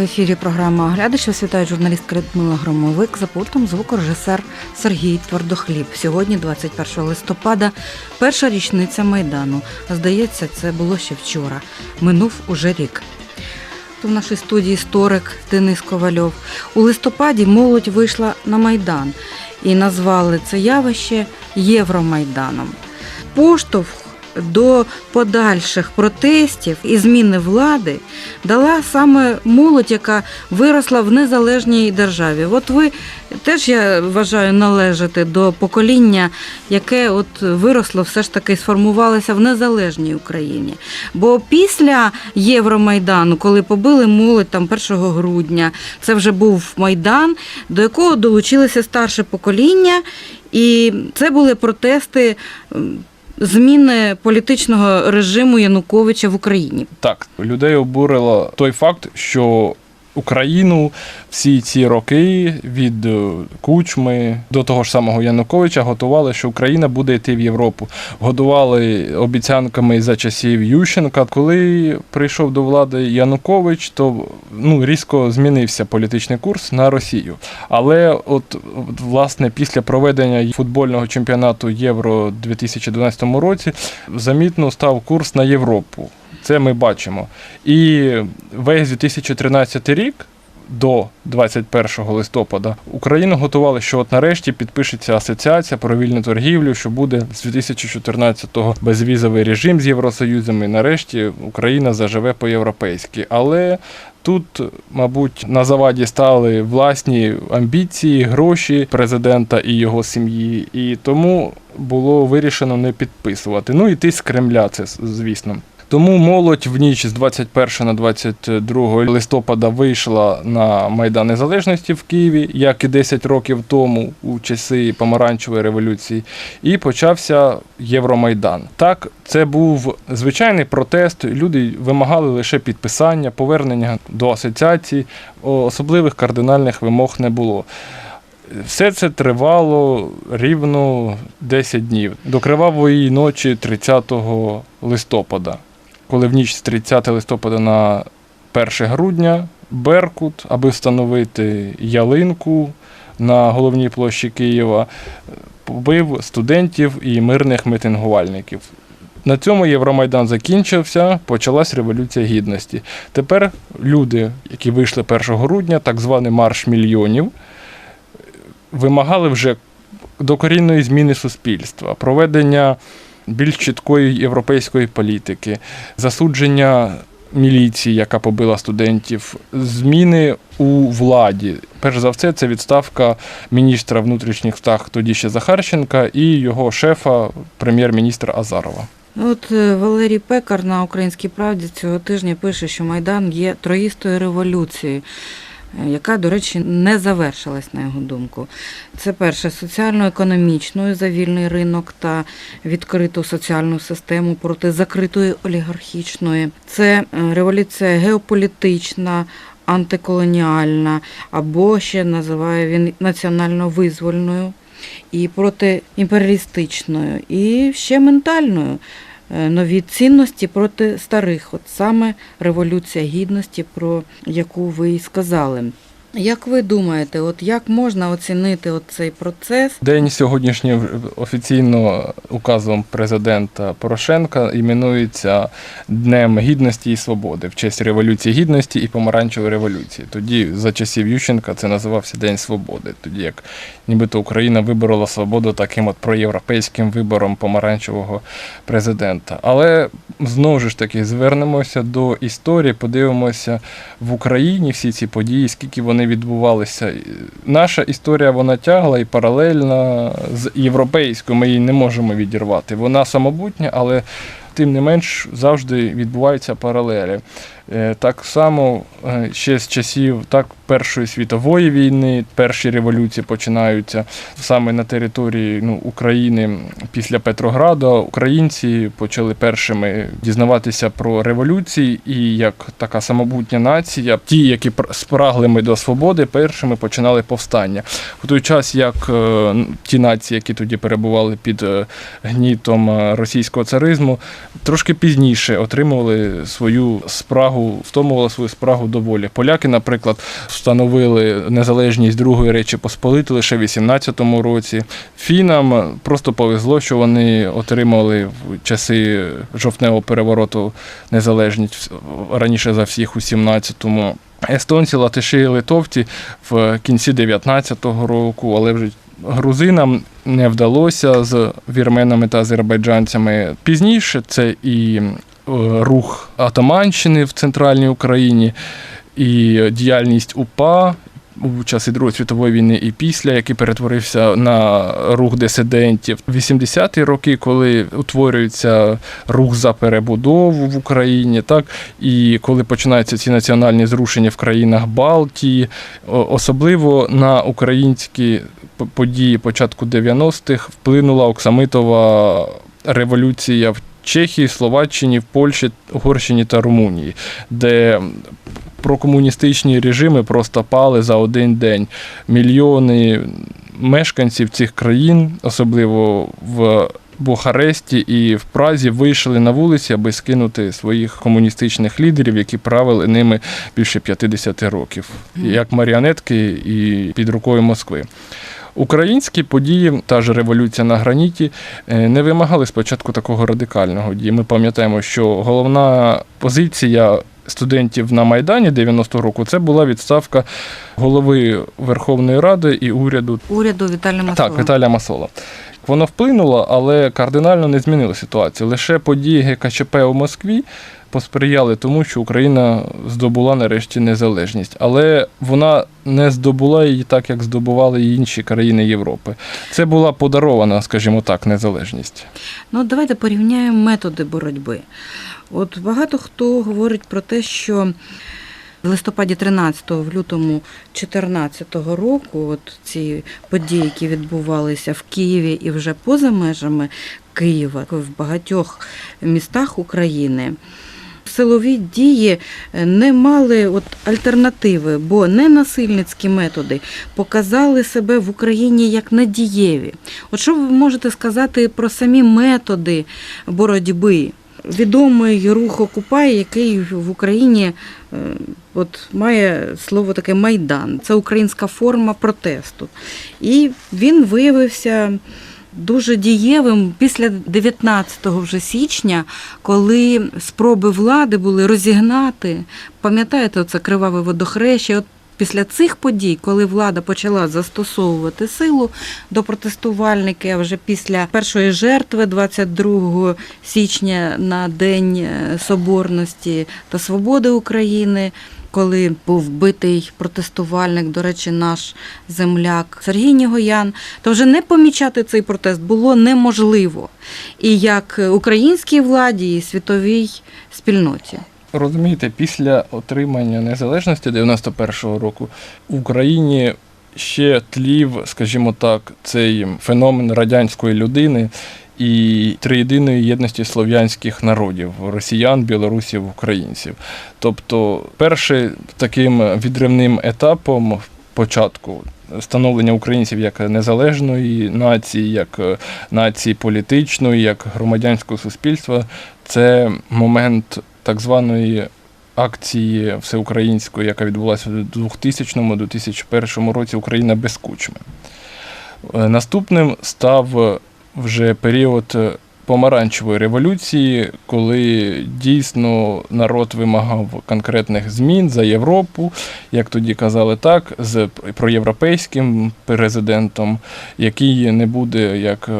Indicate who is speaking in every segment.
Speaker 1: В ефірі програма «Оглядач» вас вітає журналістка Людмила Громовик за пультом звукорежисер Сергій Твердохліб. Сьогодні, 21 листопада, перша річниця Майдану. Здається, це було ще вчора. Минув уже рік. В нашій студії історик Денис Ковальов. У листопаді молодь вийшла на Майдан і назвали це явище Євромайданом. Поштовх до подальших протестів і зміни влади дала саме молодь, яка виросла в незалежній державі. От ви теж я вважаю належите до покоління, яке от виросло, все ж таки сформувалося в незалежній Україні. Бо після Євромайдану, коли побили молодь там 1 грудня, це вже був майдан, до якого долучилося старше покоління, і це були протести. Зміни політичного режиму Януковича в Україні.
Speaker 2: Так, людей обурило той факт, що Україну всі ці роки від е, Кучми до того ж самого Януковича готували, що Україна буде йти в Європу. Годували обіцянками за часів Ющенка. Коли прийшов до влади Янукович, то ну різко змінився політичний курс на Росію. Але от власне після проведення футбольного чемпіонату Євро у 2012 році замітно став курс на Європу. Це ми бачимо. І весь 2013 рік. До 21 листопада Україну готували, що от нарешті підпишеться асоціація про вільну торгівлю, що буде з 2014-го безвізовий режим з Євросоюзом. І нарешті Україна заживе по-європейськи. Але тут, мабуть, на заваді стали власні амбіції, гроші президента і його сім'ї, і тому було вирішено не підписувати. Ну і ти з Кремля, це звісно. Тому молодь в ніч з 21 на 22 листопада вийшла на Майдан Незалежності в Києві, як і 10 років тому, у часи помаранчевої революції, і почався Євромайдан. Так, це був звичайний протест. Люди вимагали лише підписання, повернення до асоціації, особливих кардинальних вимог не було. Все це тривало рівно 10 днів до кривавої ночі 30 листопада коли в ніч з 30 листопада на 1 грудня Беркут, аби встановити ялинку на головній площі Києва, побив студентів і мирних митингувальників. На цьому Євромайдан закінчився, почалась Революція Гідності. Тепер люди, які вийшли 1 грудня, так званий марш мільйонів, вимагали вже докорінної зміни суспільства, проведення більш чіткої європейської політики, засудження міліції, яка побила студентів, зміни у владі. Перш за все, це відставка міністра внутрішніх справ тоді ще Захарченка і його шефа, прем'єр-міністра Азарова.
Speaker 1: От е, Валерій Пекар на Українській правді цього тижня пише, що Майдан є троїстою революцією. Е, Яка, до речі, не завершилась, на його думку. Це перше соціально-економічною за вільний ринок та відкриту соціальну систему проти закритої олігархічної. Це е, революція геополітична, антиколоніальна, або ще називає він національно-визвольною і протиімперіалістичною, і ще ментальною. Е, Нові цінності проти старих, от саме революція гідності, про яку ви і сказали. Як ви думаєте, от як можна оцінити цей процес?
Speaker 2: День сьогоднішній офіційно указом президента Порошенка іменується Днем Гідності і Свободи в честь Революції Гідності і Помаранчевої революції. Тоді за часів Ющенка це називався День Свободи. Тоді як нібито Україна виборола свободу таким от проєвропейським вибором помаранчевого президента. Але знову ж таки звернемося до історії, подивимося в Україні всі ці події, скільки вони відбувалися. Наша історія вона тягла і паралельна з європейською. Ми її не можемо відірвати. Вона самобутня, але тим не менш завжди відбуваються паралелі. Е, Так само е, ще з часів так, Першої світової війни, перші революції починаються саме на території ну, України після Петрограда. Українці почали першими дізнаватися про революції, і як така самобутня нація, ті, які пр- спрагли до свободи, першими починали повстання. У той час, як е, ті нації, які тоді перебували під гнітом російського царизму, трошки пізніше отримували свою спрагу, втомували свою спрагу до волі. Поляки, наприклад, встановили незалежність Другої Речі Посполити лише в 18-му році. Фінам просто повезло, що вони отримали в часи жовтневого перевороту незалежність раніше за всіх у 17-му. Естонці, латиші і литовці в кінці 19-го року, але вже грузинам не вдалося з вірменами та азербайджанцями. Пізніше це і рух Атаманщини в центральній Україні, і діяльність УПА. У часи Другої світової війни і після, який перетворився на рух дисидентів. 80-ті роки, коли утворюється рух за перебудову в Україні, так і коли починаються ці національні зрушення в країнах Балтії, особливо на українські події початку 90-х вплинула Оксамитова революція в Чехії, Словаччині, в Польщі, Угорщині та Румунії, де прокомуністичні режими просто пали за один день. Мільйони мешканців цих країн, особливо в Бухаресті і в Празі, вийшли на вулиці, аби скинути своїх комуністичних лідерів, які правили ними більше 50 років, як маріонетки і під рукою Москви. Українські події, та ж революція на граніті, е, не вимагали спочатку такого радикального дії. Ми пам'ятаємо, що головна позиція студентів на Майдані 90-го року це була відставка голови Верховної Ради і уряду
Speaker 1: Уряду Віталія Масола.
Speaker 2: так, Віталія Масола. Воно вплинуло, але кардинально не змінило ситуацію. Лише події ГКЧП у Москві посприяли тому, що Україна здобула нарешті незалежність. Але вона не здобула її так, як здобували і інші країни Європи. Це була подарована, скажімо так, незалежність.
Speaker 1: Ну, давайте порівняємо методи боротьби. От багато хто говорить про те, що в листопаді 13-го, в лютому 14-го року, от ці події, які відбувалися в Києві і вже поза межами Києва, в багатьох містах України. Силові дії не мали от альтернативи, бо ненасильницькі методи показали себе в Україні як надієві. От що ви можете сказати про самі методи боротьби? Відомий рух Окупай, який в Україні е, от, має слово таке майдан. Це українська форма протесту. І він виявився дуже дієвим після 19 вже січня, коли спроби влади були розігнати. Пам'ятаєте, оце криваве водохреща? От Після цих подій, коли влада почала застосовувати силу до протестувальників, а вже після першої жертви 22 січня на День е, Соборності та Свободи України, коли був вбитий протестувальник, до речі, наш земляк Сергій Нігоян, то вже не помічати цей протест було неможливо. І як українській владі, і світовій спільноті.
Speaker 2: Розумієте, після отримання незалежності 91-го року в Україні ще тлів, скажімо так, цей феномен радянської людини і триєдиної єдності слов'янських народів росіян, білорусів, українців. Тобто, першим таким відривним етапом початку. Становлення українців як незалежної нації, як е, нації політичної, як громадянського суспільства, це момент так званої акції всеукраїнської, яка відбулася у 2000-2001 році Україна без кучми. Е, Наступним став вже період помаранчевої революції, коли дійсно народ вимагав конкретних змін за Європу, як тоді казали так, з проєвропейським президентом, який не буде як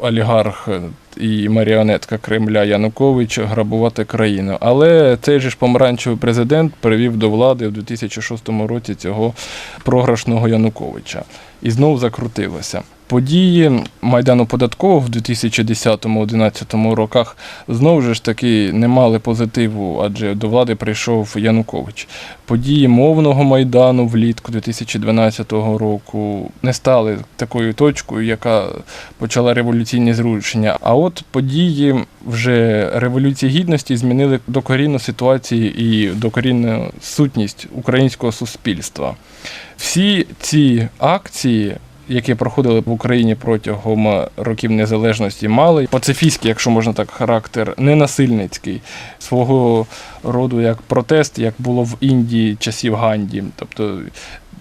Speaker 2: олігарх і маріонетка Кремля Янукович грабувати країну. Але цей же ж помаранчевий президент привів до влади у 2006 році цього програшного Януковича. І знов закрутилося. Події Майдану податкового в 2010-2011 роках знову ж таки не мали позитиву, адже до влади прийшов Янукович. Події мовного майдану влітку 2012 року не стали такою точкою, яка почала революційні зрушення. А от події вже революції гідності змінили докорінну ситуацію і докорінну сутність українського суспільства. Всі ці акції які проходили в Україні протягом е, років незалежності, мали пацифістський, якщо можна так, характер, ненасильницький, свого роду як протест, як було в Індії часів Ганді. Тобто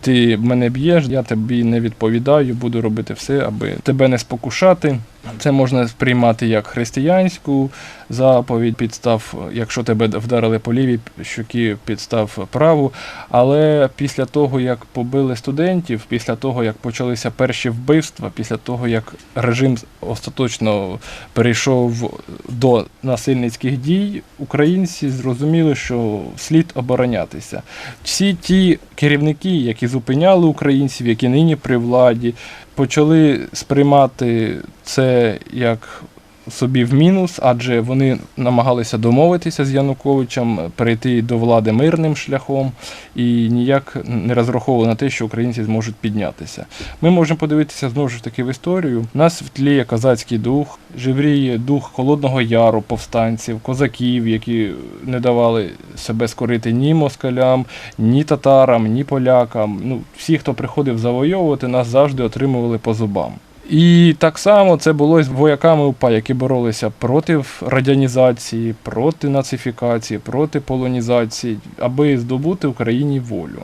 Speaker 2: ти мене б'єш, я тобі не відповідаю, буду робити все, аби тебе не спокушати. Це можна сприймати як християнську заповідь, підстав, якщо тебе вдарили по лівій щокі, підстав праву. Але після того, як побили студентів, після того, як почалися перші вбивства, після того, як режим остаточно перейшов до насильницьких дій, українці зрозуміли, що слід оборонятися. Всі ті керівники, які зупиняли українців, які нині при владі, почали сприймати це як собі в мінус, адже вони намагалися домовитися з Януковичем, перейти до влади мирним шляхом і ніяк не розраховували на те, що українці зможуть піднятися. Ми можемо подивитися знову ж таки в історію. У нас втліє козацький дух, живріє дух Холодного Яру, повстанців, козаків, які не давали себе скорити ні москалям, ні татарам, ні полякам. Ну, всі, хто приходив завойовувати, нас завжди отримували по зубам. І так само це було з вояками УПА, які боролися проти радянізації, проти нацифікації, проти полонізації, аби здобути Україні волю.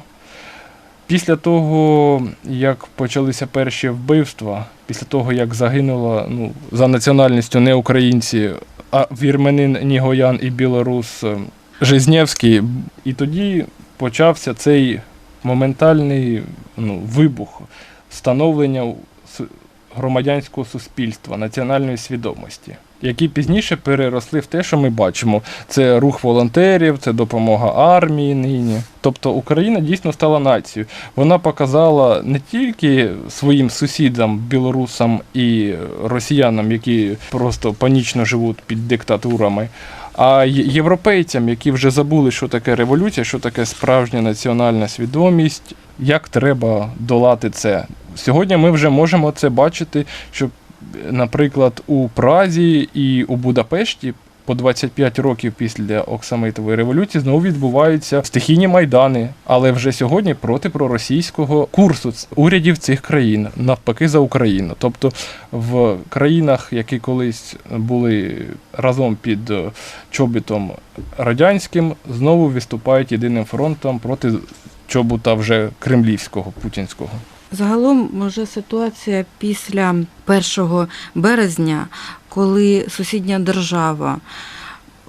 Speaker 2: Після того, як почалися перші вбивства, після того, як загинуло ну, за національністю не українці, а вірменин, нігоян і білорус е, Жизнєвський, і тоді почався цей моментальний ну, вибух становлення с- громадянського суспільства, національної свідомості, які пізніше переросли в те, що ми бачимо. Це рух волонтерів, це допомога армії нині. Тобто Україна дійсно стала нацією. Вона показала не тільки своїм сусідам, білорусам і росіянам, які просто панічно живуть під диктатурами. А європейцям, які вже забули, що таке революція, що таке справжня національна свідомість, як треба долати це. Сьогодні ми вже можемо це бачити, що, наприклад, у Празі і у Будапешті по 25 років після Оксамитової революції знову відбуваються стихійні майдани, але вже сьогодні проти проросійського курсу урядів цих країн, навпаки, за Україну. Тобто в країнах, які колись були разом під е, чобітом радянським, знову виступають єдиним фронтом проти чобута вже кремлівського, путінського.
Speaker 1: Загалом, може, ситуація після 1 березня, коли сусідня держава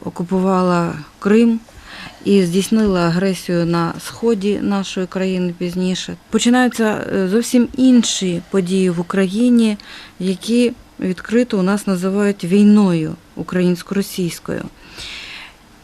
Speaker 1: окупувала Крим і здійснила агресію на сході нашої країни пізніше, починаються е, зовсім інші події в Україні, які відкрито у нас називають війною українсько-російською.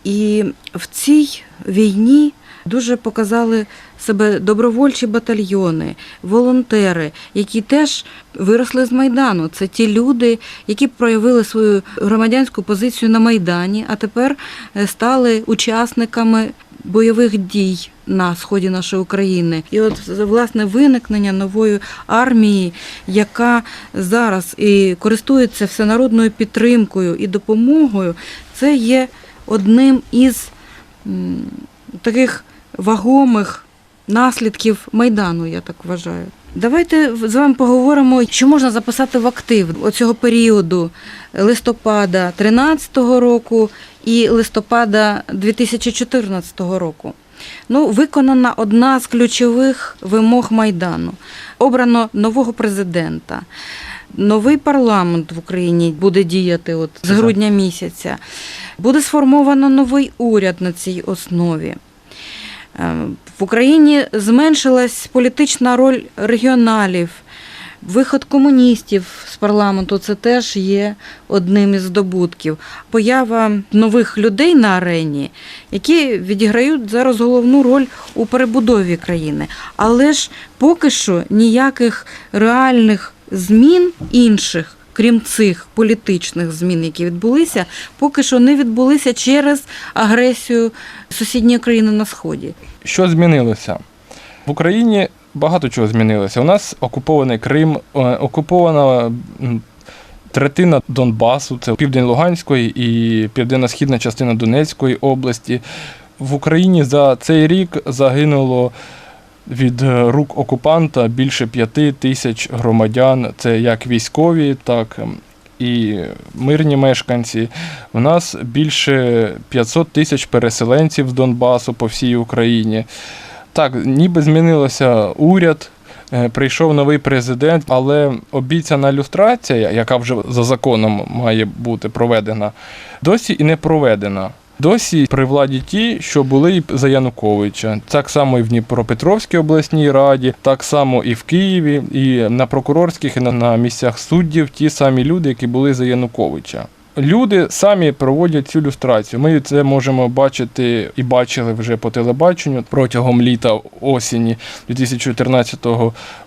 Speaker 1: І в цій війні дуже показали себе добровольчі батальйони, волонтери, які теж виросли з Майдану. Це ті люди, які проявили свою громадянську позицію на Майдані, а тепер е, стали учасниками бойових дій на сході нашої України. І от власне виникнення нової армії, яка зараз і користується всенародною підтримкою і допомогою, це є одним із таких вагомих наслідків Майдану, я так вважаю. Давайте з вами поговоримо, що можна записати в актив оцього періоду листопада 13-го року і листопада 2014 року. Ну, виконана одна з ключових вимог Майдану. Обрано нового президента. Новий парламент в Україні буде діяти от з грудня місяця. Буде сформовано новий уряд на цій основі. В Україні зменшилась політична роль регіоналів. Виход комуністів з парламенту це теж є одним із здобутків. Поява нових людей на арені, які відіграють зараз головну роль у перебудові країни. Але ж поки що ніяких реальних змін інших, крім цих політичних змін, які відбулися, поки що не відбулися через агресію сусідньої країни на сході.
Speaker 2: Що змінилося? В Україні багато чого змінилося. У нас окупований Крим, е, окупована третина Донбасу, це південь Луганської і південно-східна частина Донецької області. В Україні за цей рік загинуло від е, рук окупанта більше п'яти тисяч громадян. Це як військові, так ем, і мирні мешканці. У нас більше 500 тисяч переселенців з Донбасу по всій Україні. Так, ніби змінилося уряд. е, Прийшов новий президент, але обіцяна люстрація, яка вже за законом має бути проведена, досі і не проведена. Досі при владі ті, що були і за Януковича. Так само і в Дніпропетровській обласній раді, так само і в Києві, і на прокурорських, і на, місцях суддів ті самі люди, які були за Януковича. Люди самі проводять цю люстрацію. Ми це можемо бачити і бачили вже по телебаченню протягом літа осені 2014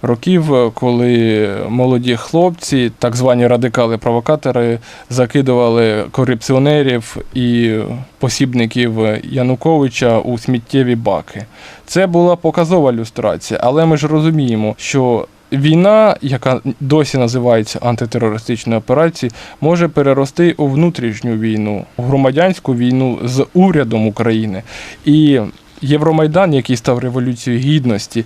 Speaker 2: років, коли молоді хлопці, так звані радикали-провокатори, закидували корупціонерів і посібників Януковича у сміттєві баки. Це була показова люстрація, але ми ж розуміємо, що війна, яка досі називається антитерористичною операцією, може перерости у внутрішню війну, у громадянську війну з урядом України. І Євромайдан, який став революцією гідності,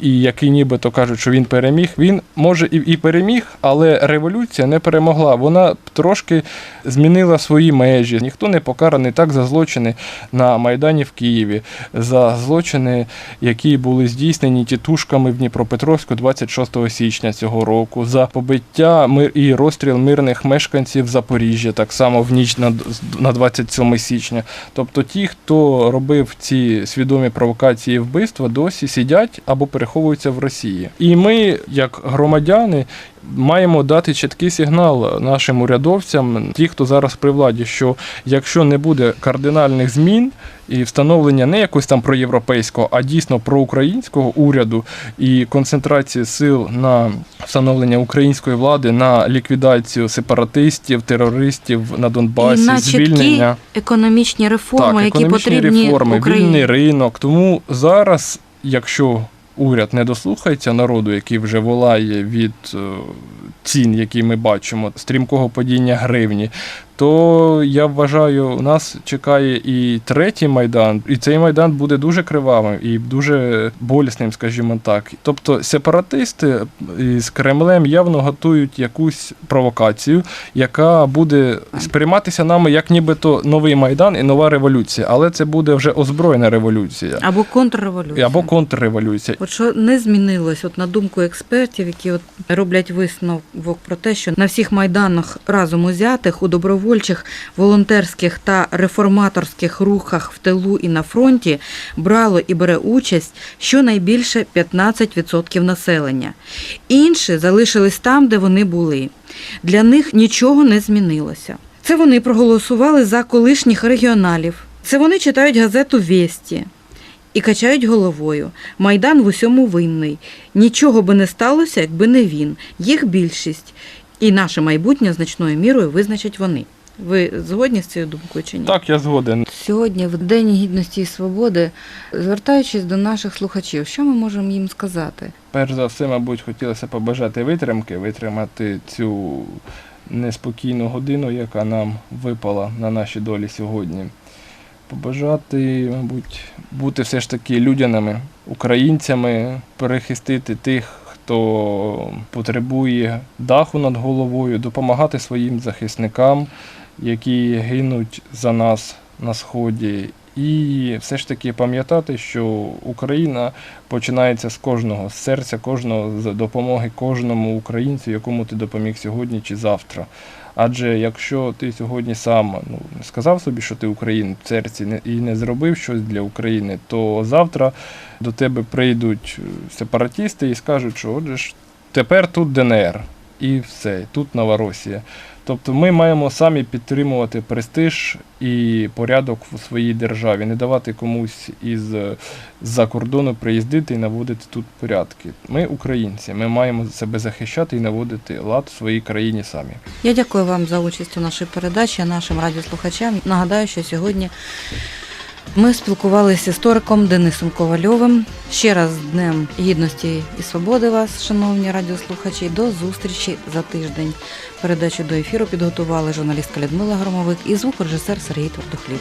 Speaker 2: і який нібито кажуть, що він переміг, він може і, і переміг, але революція не перемогла. Вона трошки змінила свої межі. Ніхто не покараний так за злочини на Майдані в Києві, за злочини, які були здійснені тітушками в Дніпропетровську 26 січня цього року, за побиття і розстріл мирних мешканців Запоріжжя, так само в ніч на, на 27 січня. Тобто ті, хто робив ці свідомі провокації вбивства, досі сидять або переховуються в Росії. І ми, як громадяни, маємо дати чіткий сигнал нашим урядовцям, ті, хто зараз при владі, що якщо не буде кардинальних змін і встановлення не якось там проєвропейського, а дійсно проукраїнського уряду і концентрації сил на встановлення української влади на ліквідацію сепаратистів, терористів на Донбасі,
Speaker 1: і на чіткі
Speaker 2: звільнення
Speaker 1: економічні реформи,
Speaker 2: так,
Speaker 1: які
Speaker 2: економічні
Speaker 1: потрібні
Speaker 2: реформи,
Speaker 1: Україні.
Speaker 2: вільний ринок. Тому зараз, якщо уряд не дослухається народу, який вже волає від е, цін, які ми бачимо, стрімкого падіння гривні, то я вважаю, у нас чекає і третій майдан, і цей майдан буде дуже кривавим і дуже болісним, скажімо так. Тобто сепаратисти з Кремлем явно готують якусь провокацію, яка буде сприйматися нами як нібито новий майдан і нова революція, але це буде вже озброєна революція
Speaker 1: Або контрреволюція.
Speaker 2: або контрреволюція.
Speaker 1: От що не змінилось, от на думку експертів, які от роблять висновок про те, що на всіх майданах разом узятих у добровольчих, волонтерських та реформаторських рухах в тилу і на фронті брало і бере участь щонайбільше 15% населення. Інші залишились там, де вони були. Для них нічого не змінилося. Це вони проголосували за колишніх регіоналів. Це вони читають газету Вєсті і качають головою. Майдан в усьому винний. Нічого би не сталося, якби не він. Їх більшість. І наше майбутнє значною мірою визначать вони. Ви згодні з цією думкою чи ні?
Speaker 2: Так, я згоден.
Speaker 1: Сьогодні, в День гідності і свободи, звертаючись до наших слухачів, що ми можемо їм сказати?
Speaker 2: Перш за все, мабуть, хотілося побажати витримки, витримати цю неспокійну годину, яка нам випала на наші долі сьогодні. Побажати, мабуть, бути все ж таки людяними, українцями, перехистити тих, хто потребує даху над головою, допомагати своїм захисникам, які гинуть за нас на сході. І все ж таки пам'ятати, що Україна починається з кожного, з серця кожного, з допомоги кожному українцю, якому ти допоміг сьогодні чи завтра. Адже якщо ти сьогодні сам ну, не сказав собі, що ти українець в серці і не зробив щось для України, то завтра до тебе прийдуть е, сепаратісти і скажуть, що отже ж тепер тут ДНР і все, тут Новоросія. Тобто ми маємо самі підтримувати престиж і порядок у своїй державі, не давати комусь із з-за кордону приїздити і наводити тут порядки. Ми українці, ми маємо себе захищати і наводити лад в своїй країні самі.
Speaker 1: Я дякую вам за участь у нашій передачі, нашим радіослухачам. Нагадаю, що сьогодні ми спілкувалися з істориком Денисом Ковальовим. Ще раз з Днем Гідності і Свободи вас, шановні радіослухачі. До зустрічі за тиждень. Передачу до ефіру підготували журналістка Людмила Громовик і звукорежисер Сергій Твердохліб.